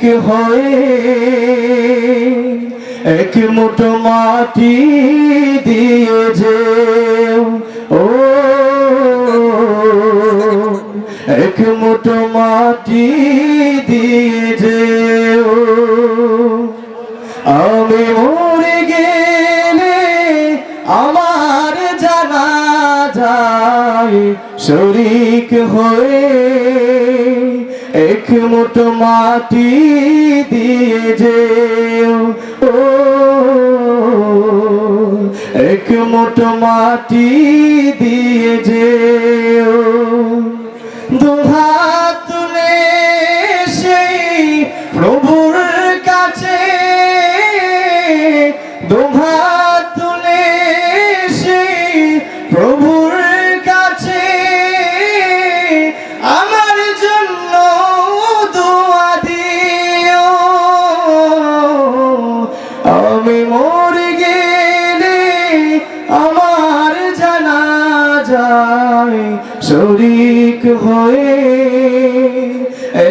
শরিক হয়ে এক মুঠো মাটি দিয়ে যে ও এক মুঠো মাটি দিয়ে যে আমি মরে গেলে আমার জানা যায় শরিক হয়ে এক মুঠো মাটি দিয়ে যে ও, এক মুঠো মাটি দিয়ে যে দুহাত তুলে সেই প্রভুর কাছে দুহাত যায়, শরিক হয়ে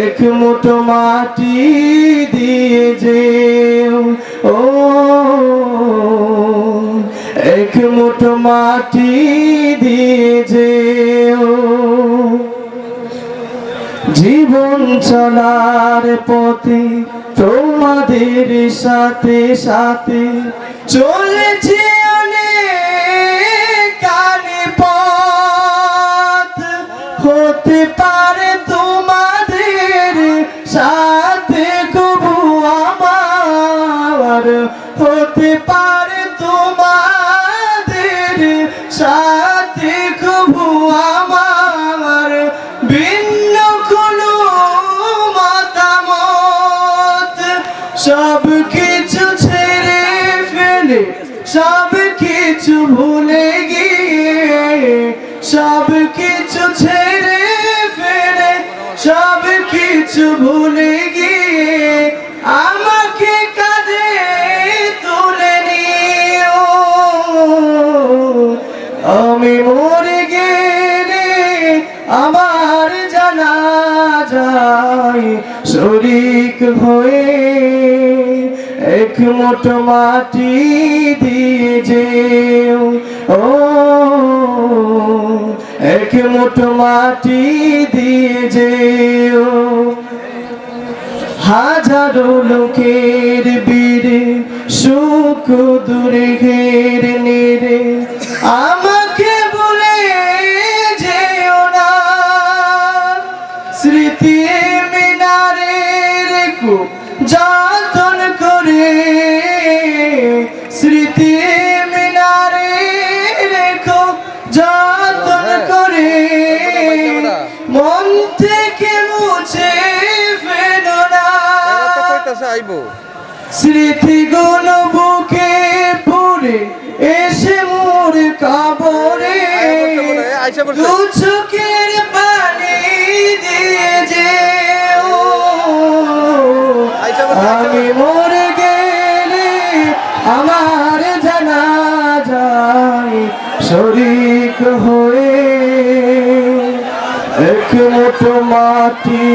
এক মুঠো মাটি দিয়ে যে ও, এক মুঠো মাটি দিয়ে যে জীবন চলার পথে তোমাদের সাথে সাথে চলেছে। হতে পারে তোমাদের সাথে কবু আমার ভিন্ন কোনো মতামত? সব কিছু ছেড়ে ফেলে, সব কিছু ভুলে গিয়ে, সব কিছু ছেড়ে ফেলে, সব কিছু ভুলে যায়, শরিক হয়ে এক মুঠো মাটি দিয়ে যে ও, এক মুঠো মাটি দিয়ে যে হাজারো লোকের বীরে সুখ দূরে ঘের নেরে আমাকে স্মৃতি মিনারে রেখো যতন করে স্মৃতি মিনারে রেখো যতন করে মন থেকে মুছে ফেলো না আইবো স্মৃতিগুলো বুকে পড়ে এসে মোর কাবরে। দু চোখের আমার জানা যায় শরিক হয়ে এক মুঠো মাটি